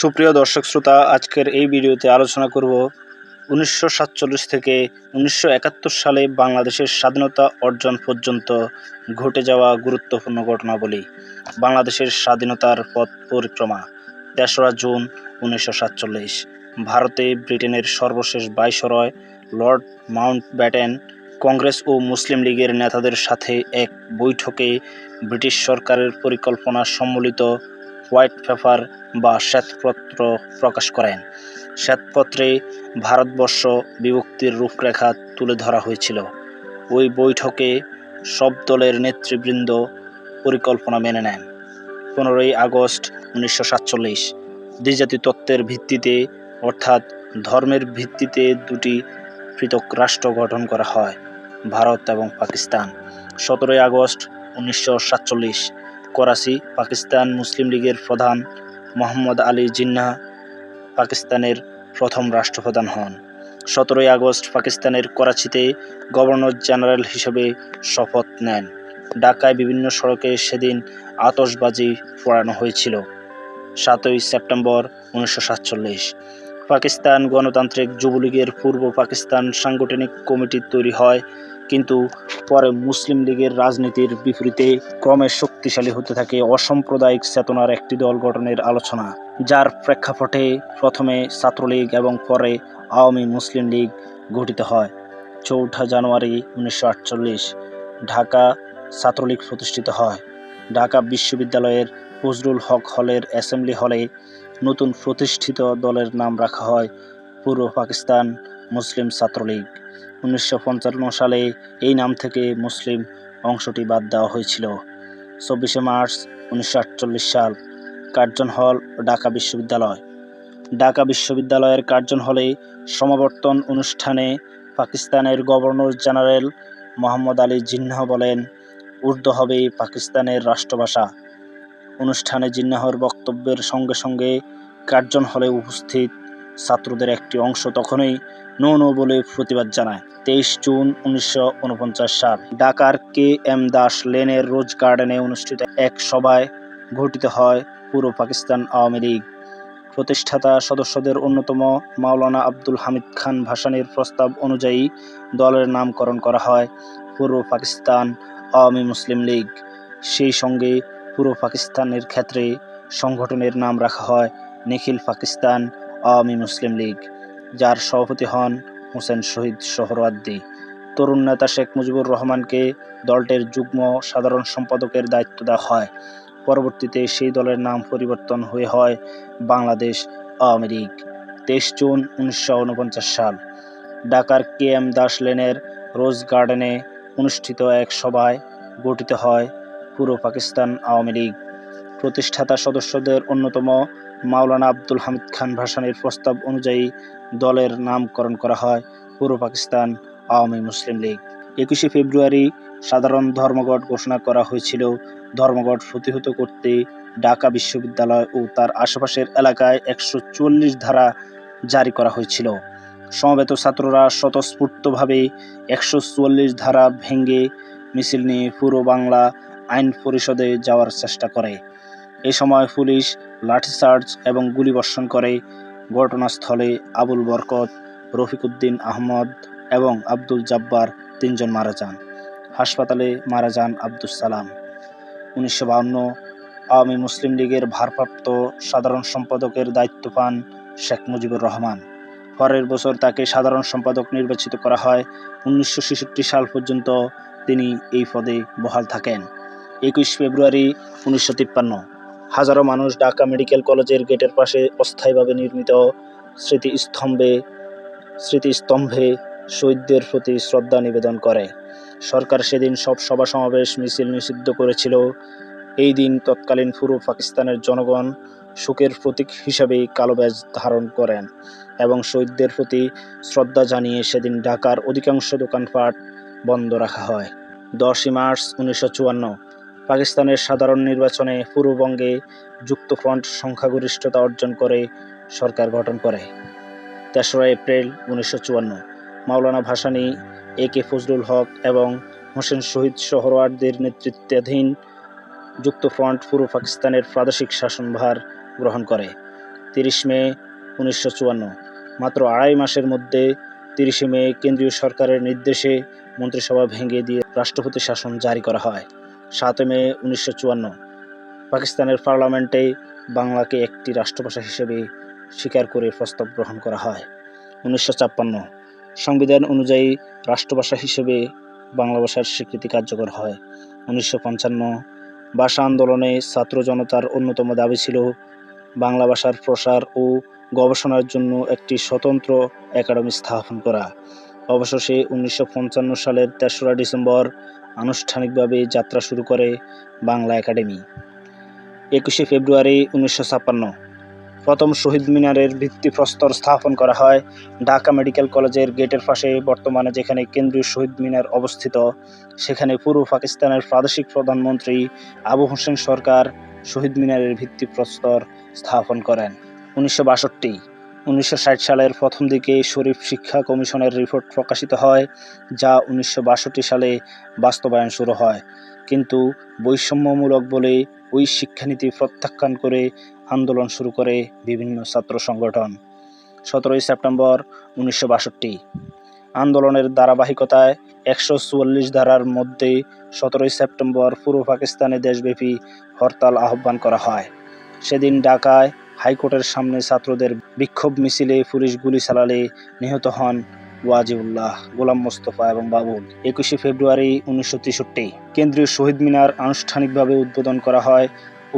সুপ্রিয় দর্শক শ্রোতা, আজকের এই ভিডিওতে আলোচনা করব উনিশশো সাতচল্লিশ থেকে উনিশশো একাত্তর সালে বাংলাদেশের স্বাধীনতা অর্জন পর্যন্ত ঘটে যাওয়া গুরুত্বপূর্ণ ঘটনাবলী, বাংলাদেশের স্বাধীনতার পথ পরিক্রমা, তেসরা জুন উনিশশো সাতচল্লিশ। ভারতে ব্রিটেনের সর্বশেষ viceroy Lord Mountbatten Congress ও মুসলিম লীগের নেতাদের সাথে এক বৈঠকে ব্রিটিশ সরকারের পরিকল্পনা সম্মিলিত হোয়াইট পেপার বা শ্বেতপত্র প্রকাশ করেন। শ্বেতপত্রে ভারতবর্ষ বিভক্তির রূপরেখা তুলে ধরা হয়েছিল। ওই বৈঠকে সব দলের নেতৃবৃন্দ পরিকল্পনা মেনে নেন। পনেরোই আগস্ট উনিশশো সাতচল্লিশ, দ্বিজাতি তত্ত্বের ভিত্তিতে অর্থাৎ ধর্মের ভিত্তিতে দুটি পৃথক রাষ্ট্র গঠন করা হয়, ভারত এবং পাকিস্তান। সতেরোই আগস্ট উনিশশো সাতচল্লিশ করাচি, পাকিস্তান মুসলিম লীগের প্রধান মোহাম্মদ আলী জিন্নাহ পাকিস্তানের প্রথম রাষ্ট্রপ্রধান হন। সতেরোই আগস্ট পাকিস্তানের করাচিতে গভর্নর জেনারেল হিসেবে শপথ নেন। ঢাকায় বিভিন্ন সড়কে সেদিন আতশবাজি ফোড়ানো হয়েছিল। সাতই সেপ্টেম্বর উনিশশো সাতচল্লিশ। পাকিস্তান গণতান্ত্রিক যুবলীগের পূর্ব পাকিস্তান সাংগঠনিক কমিটি তৈরি হয়, কিন্তু পরে মুসলিম লীগের রাজনীতির বিপরীতে ক্রমে শক্তিশালী হতে থাকে অসাম্প্রদায়িক চেতনার একটি দল গঠনের আলোচনা, যার প্রেক্ষাপটে প্রথমে ছাত্রলীগ এবং পরে আওয়ামী মুসলিম লীগ গঠিত হয়। চৌঠা জানুয়ারি উনিশশো আটচল্লিশ, ঢাকা ছাত্রলীগ প্রতিষ্ঠিত হয়। ঢাকা বিশ্ববিদ্যালয়ের ফজলুল হক হলের অ্যাসেম্বলি হলে নতুন প্রতিষ্ঠিত দলের নাম রাখা হয় পূর্ব পাকিস্তান মুসলিম ছাত্রলীগ। উনিশশো পঞ্চান্ন সালে এই নাম থেকে মুসলিম অংশটি বাদ দেওয়া হয়েছিল। চব্বিশে মার্চ উনিশশো আটচল্লিশ সাল কার্জন হল ঢাকা বিশ্ববিদ্যালয়। ঢাকা বিশ্ববিদ্যালয়ের কার্জন হলে সমাবর্তন অনুষ্ঠানে পাকিস্তানের গভর্নর জেনারেল মোহাম্মদ আলী জিন্নাহ বলেন, উর্দু হবে পাকিস্তানের রাষ্ট্রভাষা। অনুষ্ঠানে জিন্নাহর বক্তব্যের সঙ্গে সঙ্গে কার্জন হলে উপস্থিত ছাত্রদের একটি অংশ তখনই নো নো বলে প্রতিবাদ জানায়। তেইশ জুন উনিশশো উনপঞ্চাশ সাল, ঢাকার কে এম দাস লেনের রোজ গার্ডেনে অনুষ্ঠিত এক সভায় গঠিত হয় পূর্ব পাকিস্তান আওয়ামী লীগ। প্রতিষ্ঠাতা সদস্যদের অন্যতম মাওলানা আব্দুল হামিদ খান ভাসানির প্রস্তাব অনুযায়ী দলের নামকরণ করা হয় পূর্ব পাকিস্তান আওয়ামী মুসলিম লীগ। সেই সঙ্গে পূর্ব পাকিস্তানের ক্ষেত্রে সংগঠনের নাম রাখা হয় নিখিল পাকিস্তান আওয়ামী মুসলিম লীগ, যার সভাপতি হন হোসেন শহীদ সোহরাওয়ার্দী তরুণ নেতা শেখ মুজিবুর রহমানকে দলটির যুগ্ম সাধারণ সম্পাদকের দায়িত্ব দেওয়া হয়। পরবর্তীতে সেই দলের নাম পরিবর্তন হয়ে হয় বাংলাদেশ আওয়ামী লীগ। তেইশ জুন উনিশশো ঊনপঞ্চাশ সাল, ঢাকার কে এম দাস লেনের রোজ গার্ডেনে অনুষ্ঠিত এক সভায় গঠিত হয় পূর্ব পাকিস্তান আওয়ামী লীগ প্রতিষ্ঠাতা সদস্যদের অন্যতম মাওলানা আব্দুল হামিদ খান ভাসানির প্রস্তাব অনুযায়ী দলের নামকরণ করা হয় পূর্ব পাকিস্তান আওয়ামী মুসলিম লীগ। একুশে ফেব্রুয়ারি সাধারণ ধর্মঘট ঘোষণা করা হয়েছিল। ধর্মঘট প্রতিহত করতে ঢাকা বিশ্ববিদ্যালয় ও তার আশেপাশের এলাকায় একশো চুয়াল্লিশ ধারা জারি করা হয়েছিল। সমবেত ছাত্ররা স্বতঃস্ফূর্তভাবে একশো চুয়াল্লিশ ধারা ভেঙে মিছিল নিয়ে পুরো বাংলা আইন পরিষদে যাওয়ার চেষ্টা করে। এ সময় পুলিশ লাঠিচার্জ এবং গুলিবর্ষণ করে। ঘটনাস্থলে আবুল বরকত, রফিকুদ্দিন আহমদ এবং আব্দুল জাব্বার তিনজন মারা যান। হাসপাতালে মারা যান আব্দুল সালাম। উনিশশো বাহান্ন আওয়ামী মুসলিম লীগের ভারপ্রাপ্ত সাধারণ সম্পাদকের দায়িত্ব পান শেখ মুজিবুর রহমান। পরের বছর তাকে সাধারণ সম্পাদক নির্বাচিত করা হয়। উনিশশো ছেষট্টি সাল পর্যন্ত তিনি এই পদে বহাল থাকেন। একুশ ফেব্রুয়ারি উনিশশো তিপ্পান্ন। হাজারো মানুষ ঢাকা মেডিকেল কলেজের গেটের পাশে অস্থায়ীভাবে নির্মিত স্মৃতিস্তম্ভে স্মৃতিস্তম্ভে শহীদদের প্রতি শ্রদ্ধা নিবেদন করে। সরকার সেদিন সব সভা সমাবেশ মিছিল নিষিদ্ধ করেছিল। এই দিন তৎকালীন পূর্ব পাকিস্তানের জনগণ শোকের প্রতীক হিসাবে কালো ব্যাজ ধারণ করেন এবং শহীদদের প্রতি শ্রদ্ধা জানিয়ে সেদিন ঢাকার অধিকাংশ দোকানপাট বন্ধ রাখা হয়। দশই মার্চ উনিশশো চুয়ান্ন পাকিস্তানের সাধারণ নির্বাচনে পূর্ববঙ্গে যুক্তফ্রন্ট সংখ্যাগরিষ্ঠতা অর্জন করে সরকার গঠন করে। তেসরা এপ্রিল উনিশশো চুয়ান্ন, মাওলানা ভাসানী, এ কে ফজলুল হক এবং হোসেন শহীদ সোহরওয়ার্দের নেতৃত্বাধীন যুক্তফ্রন্ট পূর্ব পাকিস্তানের প্রাদেশিক শাসনভার গ্রহণ করে। তিরিশ মে উনিশশো চুয়ান্ন, মাত্র আড়াই মাসের মধ্যে তিরিশে মে কেন্দ্রীয় সরকারের নির্দেশে মন্ত্রিসভা ভেঙে দিয়ে রাষ্ট্রপতি শাসন জারি করা হয়। সাতই মে উনিশশো চুয়ান্ন। পাকিস্তানের পার্লামেন্টে বাংলাকে একটি রাষ্ট্রভাষা হিসেবে স্বীকার করে প্রস্তাব গ্রহণ করা হয়। উনিশশো ছাপ্পান্ন। সংবিধান অনুযায়ী রাষ্ট্রভাষা হিসেবে বাংলা ভাষার স্বীকৃতি কার্যকর হয়। উনিশশো পঞ্চান্ন। ভাষা আন্দোলনে ছাত্র জনতার অন্যতম দাবি ছিল বাংলা ভাষার প্রসার ও গবেষণার জন্য একটি স্বতন্ত্র একাডেমি স্থাপন করা। অবশেষে উনিশশো পঞ্চান্ন সালের তেসরা ডিসেম্বর আনুষ্ঠানিকভাবে যাত্রা শুরু করে বাংলা একাডেমি। একুশে ফেব্রুয়ারি উনিশশো ছাপ্পান্ন। প্রথম শহীদ মিনারের ভিত্তিপ্রস্তর স্থাপন করা হয় ঢাকা মেডিকেল কলেজের গেটের পাশে, বর্তমানে যেখানে কেন্দ্রীয় শহীদ মিনার অবস্থিত। সেখানে পূর্ব পাকিস্তানের প্রাদেশিক প্রধানমন্ত্রী আবু হোসেন সরকার শহীদ মিনারের ভিত্তিপ্রস্তর স্থাপন করেন। উনিশশো বাষট্টি। উনিশশো ষাট সালের প্রথম দিকে শরীফ শিক্ষা কমিশনের রিপোর্ট প্রকাশিত হয়, যা উনিশশো বাষট্টি সালে বাস্তবায়ন শুরু হয়। কিন্তু বৈষম্যমূলক বলে ওই শিক্ষানীতি প্রত্যাখ্যান করে আন্দোলন শুরু করে বিভিন্ন ছাত্র সংগঠন। সতেরোই সেপ্টেম্বর উনিশশো বাষট্টি। আন্দোলনের ধারাবাহিকতায় একশো চুয়াল্লিশ ধারার মধ্যে সতেরোই সেপ্টেম্বর পূর্ব পাকিস্তানে দেশব্যাপী হরতাল আহ্বান করা হয়। সেদিন ঢাকায় হাইকোর্টের সামনে ছাত্রদের বিক্ষোভ মিছিলে পুলিশ গুলি চালালে নিহত হন ওয়াজিউল্লাহ গোলাম মোস্তফা এবং বাবুল। একুশে ফেব্রুয়ারি উনিশশো তেষট্টি কেন্দ্রীয় শহীদ মিনার আনুষ্ঠানিকভাবে উদ্বোধন করা হয়।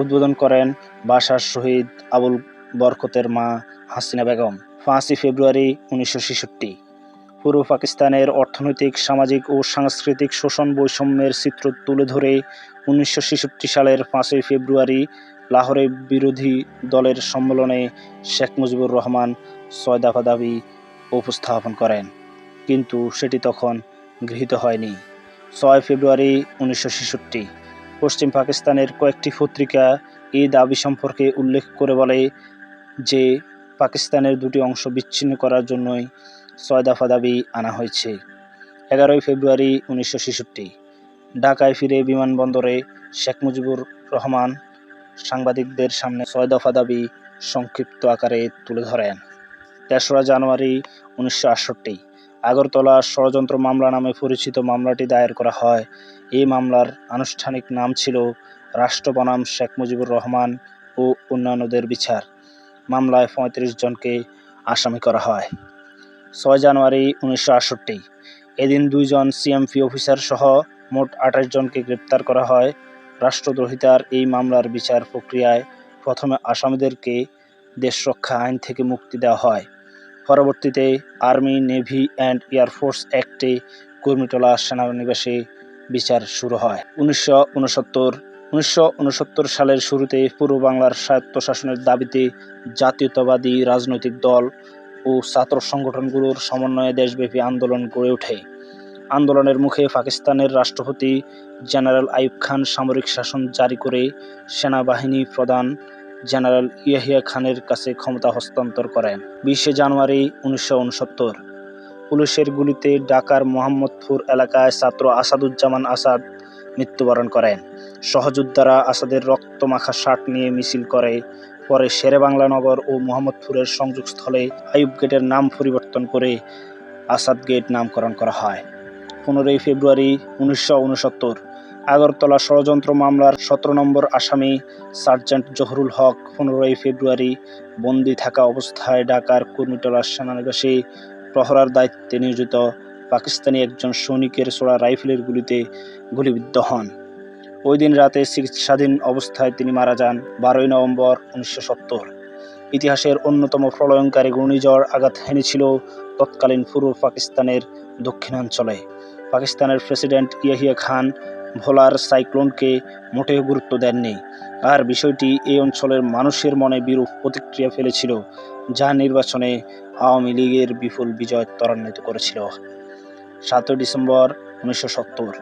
উদ্বোধন করেন বাসার শহীদ আবুল বরকতের মা হাসিনা বেগম। পাঁচই ফেব্রুয়ারি উনিশশো ছেষট্টি পূর্ব পাকিস্তানের অর্থনৈতিক, সামাজিক ও সাংস্কৃতিক শোষণ বৈষম্যের চিত্র তুলে ধরে উনিশশো ছেষট্টি সালের পাঁচই ফেব্রুয়ারি লাহোরে বিরোধী দলের সম্মেলনে শেখ মুজিবুর রহমান ছয় দফা দাবি উপস্থাপন করেন। কিন্তু সেটি তখন গৃহীত হয়নি। ছয় ফেব্রুয়ারি উনিশশো ছেষট্টি, পশ্চিম পাকিস্তানের কয়েকটি পত্রিকা এই দাবি সম্পর্কে উল্লেখ করে বলে যে, পাকিস্তানের দুটি অংশ বিচ্ছিন্ন করার জন্যই ছয় দফা দাবি আনা হয়েছে। এগারোই ফেব্রুয়ারি উনিশশো ছেষট্টি, ঢাকায় ফিরে বিমানবন্দরে শেখ মুজিবুর রহমান সাংবাদিকদের সামনে ছয় দফা দাবি সংক্ষিপ্ত আকারে তুলে ধরেন। তেসরা জানুয়ারি উনিশশো আটষট্টি, আগরতলা ষড়যন্ত্র মামলা নামে পরিচিত মামলাটি দায়ের করা হয়। এই মামলার আনুষ্ঠানিক নাম ছিল রাষ্ট্র বনাম শেখ মুজিবুর রহমান ও অন্যান্যদের বিচার। মামলায় পঁয়ত্রিশ জনকে আসামি করা হয়। ছয় জানুয়ারি উনিশশো আটষট্টি, এদিন দুইজন সিএমপি অফিসার সহ মোট আঠাশ জনকে গ্রেপ্তার করা হয়। রাষ্ট্রদ্রোহিতার এই মামলার বিচার প্রক্রিয়ায় প্রথমে আসামিদেরকে দেশ রক্ষা আইন থেকে মুক্তি দেওয়া হয়। পরবর্তীতে army, navy and air force অ্যাক্টে Kurmitola সেনানিবাসে বিচার শুরু হয়। উনিশশো উনসত্তর সালের শুরুতে পূর্ব বাংলার স্বায়ত্তশাসনের দাবিতে জাতীয়তাবাদী রাজনৈতিক দল ও ছাত্র সংগঠনগুলোর সমন্বয়ে দেশব্যাপী আন্দোলন গড়ে ওঠে। আন্দোলনের মুখে পাকিস্তানের রাষ্ট্রপতি জেনারেল আইয়ুব খান সামরিক শাসন জারি করে সেনাবাহিনী প্রধান জেনারেল ইয়াহিয়া খানের কাছে ক্ষমতা হস্তান্তর করেন বিশে জানুয়ারি উনিশশো উনসত্তর। পুলিশের গুলিতে ঢাকার মোহাম্মদপুর এলাকায় ছাত্র আসাদুজ্জামান আসাদ মৃত্যুবরণ করেন সহযোদ্ধারা আসাদের রক্তমাখা শার্ট নিয়ে মিছিল করে। পরে শেরে বাংলা নগর ও মোহাম্মদপুরের সংযোগস্থলে আইয়ুব গেটের নাম পরিবর্তন করে আসাদ গেট নামকরণ করা হয়। পনেরোই ফেব্রুয়ারি উনিশশো উনসত্তর। আগরতলা ষড়যন্ত্র মামলার সতেরো নম্বর আসামি সার্জেন্ট জহরুল হক পনেরোই ফেব্রুয়ারি বন্দি থাকা অবস্থায় ঢাকার কুর্মিটোলা সেনানিবাসে প্রহরার দায়িত্বে নিয়োজিত পাকিস্তানি একজন সৈনিকের ছোড়া রাইফেলের গুলিতে গুলিবিদ্ধ হন। ওই দিন রাতে চিকিৎসাধীন অবস্থায় তিনি মারা যান বারোই নভেম্বর উনিশশো সত্তর। ইতিহাসের অন্যতম প্রলয়ঙ্কারী ঘূর্ণিঝড় আঘাত হেনেছিল তৎকালীন পূর্ব পাকিস্তানের দক্ষিণাঞ্চলে। পাকিস্তানের প্রেসিডেন্ট ইয়াহিয়া খান ভোলার সাইক্লোনকে মোটেও গুরুত্ব দেননি। আর বিষয়টি এই অঞ্চলের মানুষের মনে বিরূপ প্রতিক্রিয়া ফেলেছিল, যা নির্বাচনে আওয়ামী লীগের বিপুল বিজয় ত্বরান্বিত করেছিল। সাতই ডিসেম্বর উনিশশো সত্তর,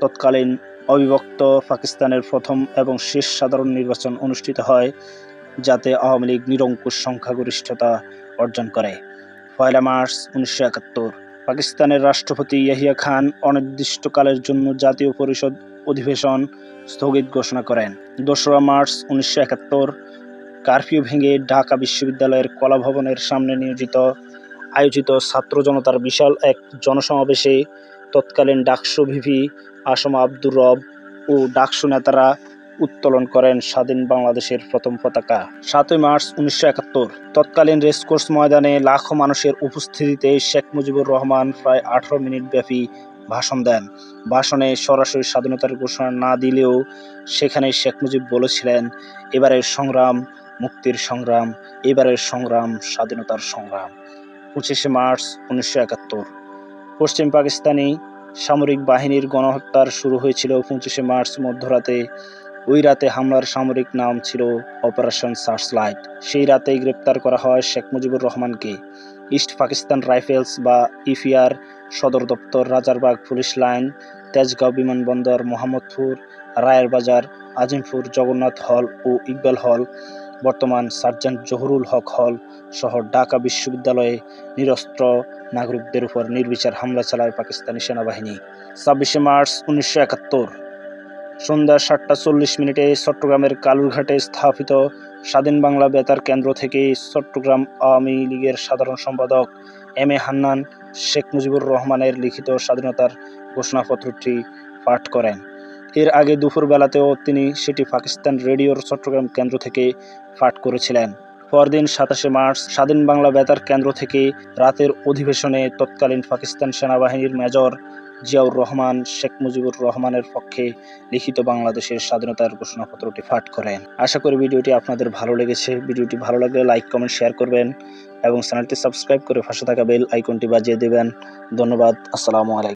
তৎকালীন অবিভক্ত পাকিস্তানের প্রথম এবং শেষ সাধারণ নির্বাচন অনুষ্ঠিত হয়, যাতে আওয়ামী লীগ নিরঙ্কুশ সংখ্যাগরিষ্ঠতা অর্জন করে। পয়লা মার্চ উনিশশো একাত্তর পাকিস্তানের রাষ্ট্রপতি ইয়াহিয়া খান অনির্দিষ্টকালের জন্য জাতীয় পরিষদ অধিবেশন স্থগিত ঘোষণা করেন। দোসরা মার্চ উনিশশো একাত্তর কারফিউ ভেঙে ঢাকা বিশ্ববিদ্যালয়ের কলাভবনের সামনে নিয়োজিত আয়োজিত ছাত্র জনতার বিশাল এক জনসমাবেশে তৎকালীন ডাকসু ভিভি আসমা আব্দুর রব ও ডাকসু নেতারা উত্তোলন করেন স্বাধীন বাংলাদেশের প্রথম পতাকা। সাতই মার্চ উনিশশো একাত্তর, তৎকালীন রেসকোর্স ময়দানে লাখো মানুষের উপস্থিতিতে শেখ মুজিবুর রহমান প্রায় আঠারো মিনিট ব্যাপী ভাষণ দেন। ভাষণে সরাসরি স্বাধীনতার ঘোষণা না দিলেও সেখানে শেখ মুজিব বলেছিলেন, এবারের সংগ্রাম মুক্তির সংগ্রাম, এবারের সংগ্রাম স্বাধীনতার সংগ্রাম। পঁচিশে মার্চ উনিশশো একাত্তর, পশ্চিম পাকিস্তানি সামরিক বাহিনীর গণহত্যার শুরু হয়েছিল পঁচিশে মার্চ মধ্যরাতে। ওই রাতে হামলার সামরিক নাম ছিল অপারেশন সার্চলাইট। সেই রাতেই গ্রেপ্তার করা হয় শেখ মুজিবুর রহমানকে। ইস্ট পাকিস্তান রাইফেলস বা ইফিআর সদর দপ্তর রাজারবাগ পুলিশ লাইন, তেজগাঁও বিমানবন্দর, মোহাম্মদপুর রায়ের বাজার আজিমপুর, জগন্নাথ হল ও ইকবাল হল, বর্তমান সার্জেন্ট জহুরুল হক হল সহ ঢাকা বিশ্ববিদ্যালয়ে নিরস্ত্র নাগরিকদের উপর নির্বিচার হামলা চালায় পাকিস্তানি সেনাবাহিনী। ছাব্বিশে মার্চ উনিশশো একাত্তর। সন্ধ্যা সাতটা চল্লিশ মিনিটে চট্টগ্রামের কালুরঘাটে স্থাপিত স্বাধীন বাংলা বেতার কেন্দ্র থেকে চট্টগ্রাম আওয়ামী লীগের সাধারণ সম্পাদক এম এ হান্নান শেখ মুজিবুর রহমানের লিখিত স্বাধীনতার ঘোষণাপত্রটি পাঠ করেন। এর আগে দুপুর বেলাতেও তিনি সেটি পাকিস্তান রেডিওর চট্টগ্রাম কেন্দ্র থেকে পাঠ করেছিলেন। পরদিন সাতাশে মার্চ স্বাধীন বাংলা বেতার কেন্দ্র থেকে রাতের অধিবেশনে তৎকালীন পাকিস্তান সেনাবাহিনীর মেজর জিয়াউর রহমান, শেখ মুজিবুর রহমানের পক্ষে লিখিত বাংলাদেশের স্বাধীনতার ঘোষণাপত্রটি পাঠ করেন। আশা করি ভিডিওটি আপনাদের ভালো লেগেছে। ভিডিওটি ভালো লাগলে লাইক, কমেন্ট, শেয়ার করবেন এবং চ্যানেলটি সাবস্ক্রাইব করে পাশে থাকা বেল আইকনটি বাজিয়ে দেবেন। ধন্যবাদ। আসসালামু আলাইকুম।